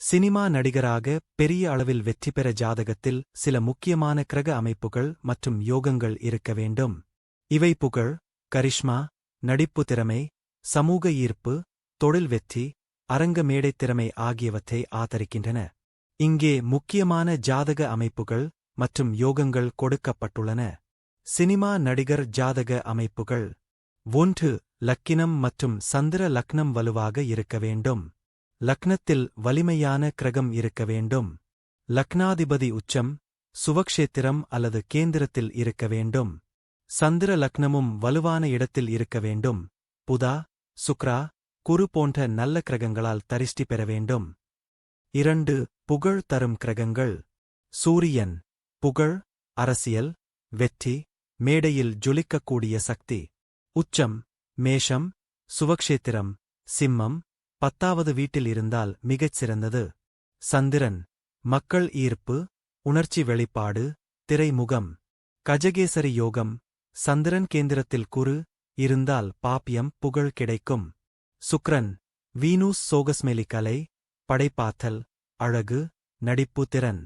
Cinema நடிகராக பெரிய அளவில் வெற்றி பெற ஜாதகத்தில் சில முக்கியமான கிரக அமைப்புகள் மற்றும் யோகங்கள் இருக்க வேண்டும். இவை புகழ் கரிஷ்மா நடிப்பு திறமை சமூக ஈர்ப்பு தொழில் வெற்றி அரங்க மேடை திறமை ஆகியவற்றை ஆதரிக்கின்றன. இங்கே முக்கியமான ஜாதக அமைப்புகள் மற்றும் யோகங்கள் கொடுக்கப்பட்டுள்ளன. சினிமா நடிகர் ஜாதக அமைப்புகள் ஒன்று லக்கினம் மற்றும் சந்திர லக்னம் வலுவாக இருக்க வேண்டும். லக்னத்தில் வலிமையான கிரகம் இருக்க வேண்டும். லக்னாதிபதி உச்சம் சுவக்ஷேத்திரம் அல்லது கேந்திரத்தில் இருக்க வேண்டும். சந்திர லக்னமும் வலுவான இடத்தில் இருக்க வேண்டும். புதா சுக்ரா குரு போன்ற நல்ல கிரகங்களால் தரிஷ்டி பெற வேண்டும். இரண்டு புகழ் தரும் கிரகங்கள். சூரியன் புகழ் அரசியல் வெற்றி மேடையில் ஜொலிக்கக்கூடிய சக்தி. உச்சம் மேஷம் சுவக்ஷேத்திரம் சிம்மம் பத்தாவது வீட்டில் இருந்தால் மிகச் சிறந்தது. சந்திரன் மக்கள் ஈர்ப்பு உணர்ச்சி வெளிப்பாடு திரைமுகம். கஜகேசரி யோகம் சந்திரன் கேந்திரத்தில் குரு இருந்தால் பாப்பியம் புகழ் கிடைக்கும். சுக்ரன் வீனூஸ் சோகஸ்மெலி கலை படைப்பாத்தல் அழகு நடிப்பு திறன்.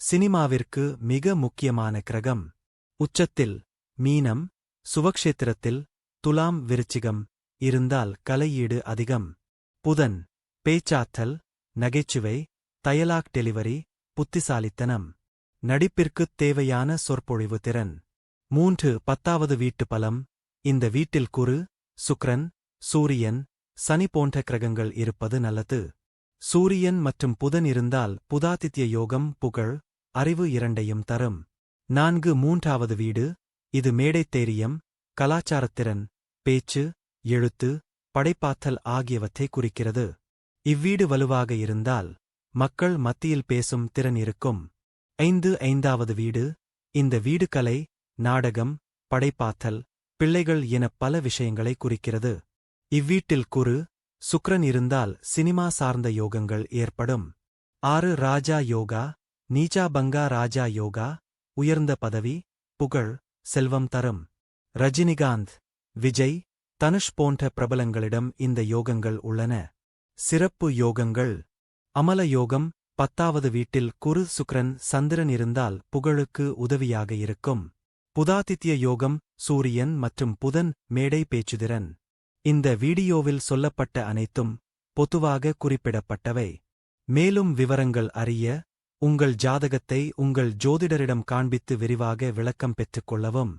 சினிமாவிற்கு மிக முக்கியமான கிரகம். உச்சத்தில் மீனம் சுவக்ஷேத்திரத்தில் துலாம் விருச்சிகம் இருந்தால் கலையீடு அதிகம். புதன் பேச்சாற்றல் நகைச்சுவை தயலாக் டெலிவரி புத்திசாலித்தனம். நடிப்பிற்குத் தேவையான சொற்பொழிவு திறன். மூன்று பத்தாவது வீட்டு பலம். இந்த வீட்டில் குரு சுக்ரன் சூரியன் சனி போன்ற கிரகங்கள் இருப்பது நல்லது. சூரியன் மற்றும் புதன் இருந்தால் புதாதித்ய யோகம் புகழ் அறிவு இரண்டையும் தரும். நான்கு மூன்றாவது வீடு. இது மேடைத்தேரியம் கலாச்சாரத்திறன் பேச்சு எழுத்து படைப்பாற்றல் ஆகியவற்றை குறிக்கிறது. இவ்வீடு வலுவாக இருந்தால் மக்கள் மத்தியில் பேசும் திறன் இருக்கும். ஐந்து ஐந்தாவது வீடு. இந்த வீடு கலை நாடகம் படைப்பாற்றல் பிள்ளைகள் என பல விஷயங்களை குறிக்கிறது. இவ்வீட்டில் குரு சுக்ரன் இருந்தால் சினிமா சார்ந்த யோகங்கள் ஏற்படும். ஆறு ராஜா யோகா. நீச்சா பங்கா ராஜா யோகா. உயர்ந்த பதவி புகழ் செல்வம் தரும். ரஜினிகாந்த் விஜய் தனுஷ் போன்ற பிரபலங்களிடம் இந்த யோகங்கள் உள்ளன. சிறப்பு யோகங்கள். அமல யோகம் பத்தாவது வீட்டில் குரு சுக்ரன் சந்திரன் இருந்தால் புகழுக்கு உதவியாக இருக்கும். புதாதித்ய யோகம் சூரியன் மற்றும் புதன் மேடை பேச்சுதிறன். இந்த வீடியோவில் சொல்லப்பட்ட அனைத்தும் பொதுவாக குறிப்பிடப்பட்டவை. மேலும் விவரங்கள் அறிய உங்கள் ஜாதகத்தை உங்கள் ஜோதிடரிடம் காண்பித்து விரிவாக விளக்கம் பெற்றுக்கொள்ளவும்